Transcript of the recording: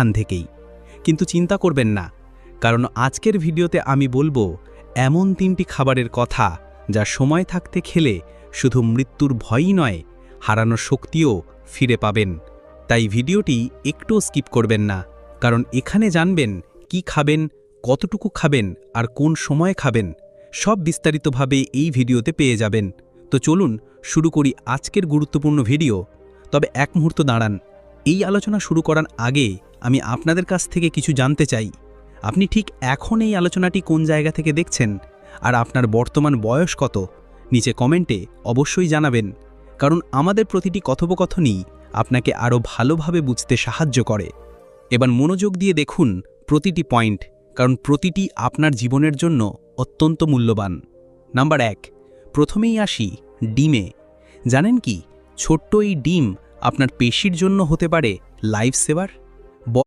এখান থেকেই। কিন্তু চিন্তা করবেন না, কারণ আজকের ভিডিওতে আমি বলব, এমন তিনটি খাবারের কথা যা সময় থাকতে খেলে শুধু মৃত্যুর ভয়ই নয়, হারানো শক্তিও ফিরে পাবেন। তাই ভিডিওটি একটুও স্কিপ করবেন না, কারণ এখানে জানবেন কি খাবেন, কতটুকু খাবেন আর কোন সময় খাবেন, সব বিস্তারিতভাবে এই ভিডিওতে পেয়ে যাবেন। তো চলুন শুরু করি আজকের গুরুত্বপূর্ণ ভিডিও, তবে এক মুহূর্ত দাঁড়ান, এই আলোচনা শুরু করার আগে আমি আপনাদের কাছ থেকে কিছু জানতে চাই। আপনি ঠিক এখন এই আলোচনাটি কোন জায়গা থেকে দেখছেন? আর আপনার বর্তমান বয়স কত? নিচে কমেন্টে অবশ্যই জানাবেন। কারণ আমাদের প্রতিটি কথোপকথনই আপনাকে আরও ভালোভাবে বুঝতে সাহায্য করে। এবার মনোযোগ দিয়ে দেখুন প্রতিটি পয়েন্ট, কারণ প্রতিটি আপনার জীবনের জন্য অত্যন্ত মূল্যবান। নাম্বার এক, প্রথমেই আসি ডিমে। জানেন কি, ছোট্ট এই ডিম আপনার পেশির জন্য হতে পারে লাইফ সেভার